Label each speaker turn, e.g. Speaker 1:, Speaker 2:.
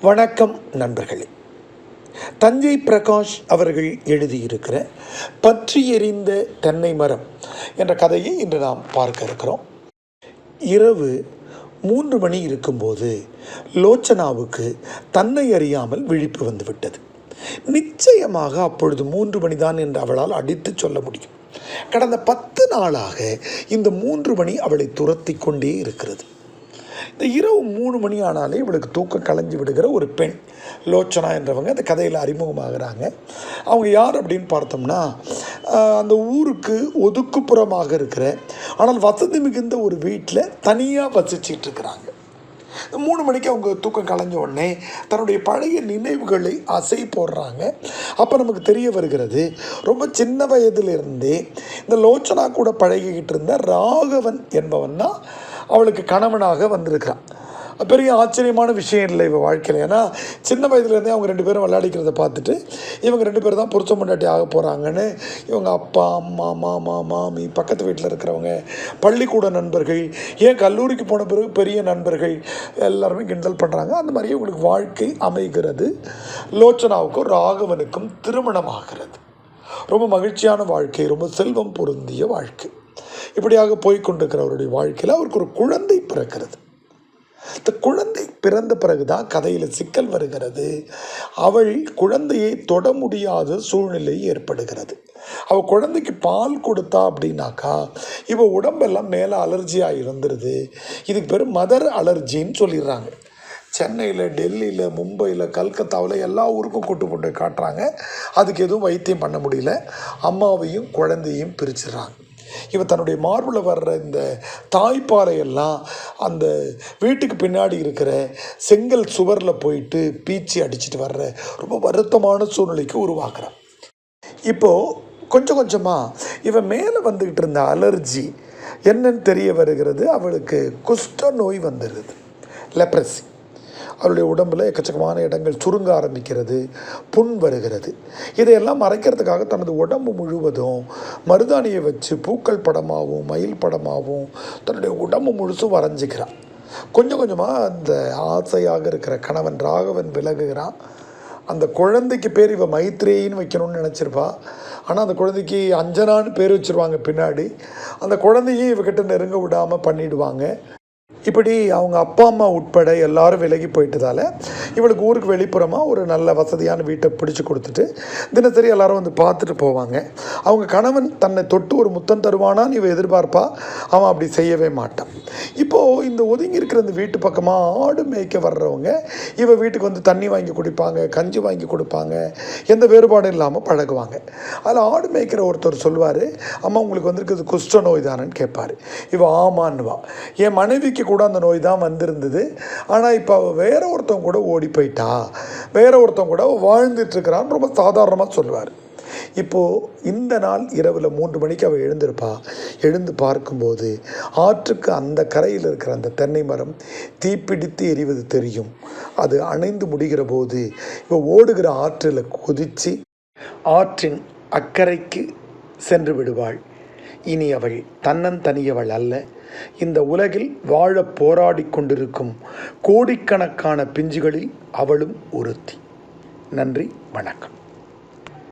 Speaker 1: வணக்கம் நண்பர்களே. தஞ்சை பிரகாஷ் அவர்கள் எழுதியிருக்கிற பற்றி எறிந்த தென்னை மரம் என்ற கதையை இன்று நாம் பார்க்க இருக்கிறோம். இரவு மூன்று மணி இருக்கும்போது லோச்சனாவுக்கு தன்னை அறியாமல் விழிப்பு வந்துவிட்டது. நிச்சயமாக அப்பொழுது மூன்று மணிதான் என்று அவளால் அடித்து சொல்ல முடியும். கடந்த பத்து நாளாக இந்த மூன்று மணி அவளை துரத்தி கொண்டே இருக்கிறது. இந்த இரவு மூணு மணி ஆனாலே இவளுக்கு தூக்கம் கலைஞ்சு விடுகிற ஒரு பெண். லோச்சனா என்றவங்க அந்த கதையில் அறிமுகமாகிறாங்க. அவங்க யார் அப்படின்னு பார்த்தோம்னா அந்த ஊருக்கு ஒதுக்குப்புறமாக இருக்கிற ஆனால் வசதி மிகுந்த ஒரு வீட்டில் தனியாக வசிச்சிட்டு இருக்கிறாங்க. மூணு மணிக்கு அவங்க தூக்கம் கலைஞ்ச உடனே தன்னுடைய பழைய நினைவுகளை அசை போடுறாங்க. அப்போ நமக்கு தெரிய வருகிறது ரொம்ப சின்ன வயதிலிருந்தே இந்த லோச்சனா கூட பழகிக்கிட்டு இருந்த ராகவன் என்பவன் தான் அவளுக்கு கணவனாக வந்திருக்கிறான். பெரிய ஆச்சரியமான விஷயம் இல்லை இவன் வாழ்க்கையில். ஏன்னா சின்ன வயதுலேருந்தே அவங்க ரெண்டு பேரும் விளையாடிக்கிறத பார்த்துட்டு இவங்க ரெண்டு பேரும் தான் பொருத்தம் முன்னாடி ஆக போகிறாங்கன்னு இவங்க அப்பா அம்மா மாமா மாமி பக்கத்து வீட்டில் இருக்கிறவங்க பள்ளிக்கூட நண்பர்கள் ஏன் கல்லூரிக்கு போன பிறகு பெரிய நண்பர்கள் எல்லாருமே கிண்டல் பண்ணுறாங்க அந்த மாதிரி இவங்களுக்கு வாழ்க்கை அமைகிறது. லோச்சனாவுக்கும் ராகவனுக்கும் திருமணமாகிறது. ரொம்ப மகிழ்ச்சியான வாழ்க்கை ரொம்ப செல்வம் பொருந்திய வாழ்க்கை. இப்படியாக போய்கொண்டிருக்கிற அவருடைய வாழ்க்கையில் அவருக்கு ஒரு குழந்தை பிறக்கிறது. இந்த குழந்தை பிறந்த பிறகுதான் கதையில் சிக்கல் வருகிறது. அவள் குழந்தையை தொட முடியாத சூழ்நிலை ஏற்படுகிறது. அவள் குழந்தைக்கு பால் கொடுத்தா அப்படின்னாக்கா இவள் உடம்பெல்லாம் மேலே அலர்ஜியாக இருந்துருது. இதுக்கு பேர் மதர் அலர்ஜின்னு சொல்லிடுறாங்க. சென்னையில் டெல்லியில் மும்பையில் கல்கத்தாவில் எல்லா ஊருக்கும் கூட்டு கொண்டு காட்டுறாங்க. அதுக்கு எதுவும் வைத்தியம் பண்ண முடியல. அம்மாவையும் குழந்தையும் பிரிச்சிடுறாங்க. இவன் தன்னுடைய மார்பில் வர்ற இந்த தாய்ப்பாறையெல்லாம் அந்த வீட்டுக்கு பின்னாடி இருக்கிற செங்கல் சுவரில் போயிட்டு பீச்சி அடிச்சிட்டு வர்ற ரொம்ப வருத்தமான சூழ்நிலைக்கு உருவாக்குறான். இப்போது கொஞ்சம் கொஞ்சமாக இவன் மேலே வந்துக்கிட்டு இருந்த அலர்ஜி என்னன்னு தெரிய வருகிறது. அவளுக்கு குஷ்ட நோய் வந்துடுது லெப்ரஸி அவருடைய உடம்பில் எக்கச்சக்கமான இடங்கள் சுருங்க ஆரம்பிக்கிறது புண் வருகிறது. இதையெல்லாம் மறைக்கிறதுக்காக தனது உடம்பு முழுவதும் மருதாணியை வச்சு பூக்கள் படமாகவும் மயில் படமாகவும் தன்னுடைய உடம்பு முழுசும் வரைஞ்சிக்கிறான். கொஞ்சம் கொஞ்சமாக அந்த ஆசையாக இருக்கிற கணவன் ராகவன் விலகுகிறான். அந்த குழந்தைக்கு பேர் இவன் மைத்ரேயின்னு வைக்கணும்னு நினச்சிருப்பா. ஆனால் அந்த குழந்தைக்கு அஞ்சனான்னு பேர் வச்சுருவாங்க பின்னாடி. அந்த குழந்தையும் இவகிட்ட நெருங்க விடாமல் பண்ணிடுவாங்க. இப்படி அவங்க அப்பா அம்மா உட்பட எல்லாரும் விலகி போயிட்டதால இவளுக்கு ஊருக்கு வெளிப்புறமாக ஒரு நல்ல வசதியான வீட்டை பிடிச்சி கொடுத்துட்டு தினசரி எல்லாரும் வந்து பார்த்துட்டு போவாங்க. அவங்க கணவன் தன்னை தொட்டு ஒரு முத்தம் தருவானான்னு இவ எதிர்பார்ப்பா அவன் அப்படி செய்யவே மாட்டான். இப்போது இந்த ஒதுங்கி இருக்கிற இந்த வீட்டு பக்கமாக ஆடு மேய்க்க வர்றவங்க இவ வீட்டுக்கு வந்து தண்ணி வாங்கி குடிப்பாங்க கஞ்சி வாங்கி கொடுப்பாங்க எந்த வேறுபாடும் இல்லாமல் பழகுவாங்க. அதில் ஆடு மேய்க்கிற ஒருத்தர் சொல்வார் அம்மா உங்களுக்கு வந்திருக்கிறது குஷ்ட நோய் தானேன்னு கேட்பார். இவ ஆமான்னுவா. என் மனைவிக்கு கூட அந்த நோய் தான் வந்திருந்தது. ஆனால் இப்போ அவள் வேற ஒருத்தவங்க கூட ஓடி போயிட்டா வேற ஒருத்தவங்க கூட வாழ்ந்துட்டுருக்கிறான்னு ரொம்ப சாதாரணமாக சொல்லுவார். இப்போது இந்த நாள் இரவில் மூன்று மணிக்கு அவள் எழுந்திருப்பா. எழுந்து பார்க்கும்போது ஆற்றுக்கு அந்த கரையில் இருக்கிற அந்த தென்னை மரம் தீப்பிடித்து எரிவது தெரியும். அது அணைந்து முடிகிற போது இப்போ ஓடுகிற ஆற்றில் குதித்து ஆற்றின் அக்கறைக்கு சென்று விடுவாள். இனி அவள் தன்னந்தனியவள் அல்ல. இந்த உலகில் வாழ போராடிக் கொண்டிருக்கும் கோடிக்கணக்கான பிஞ்சுகளில் அவளும் ஒருத்தி. நன்றி வணக்கம்.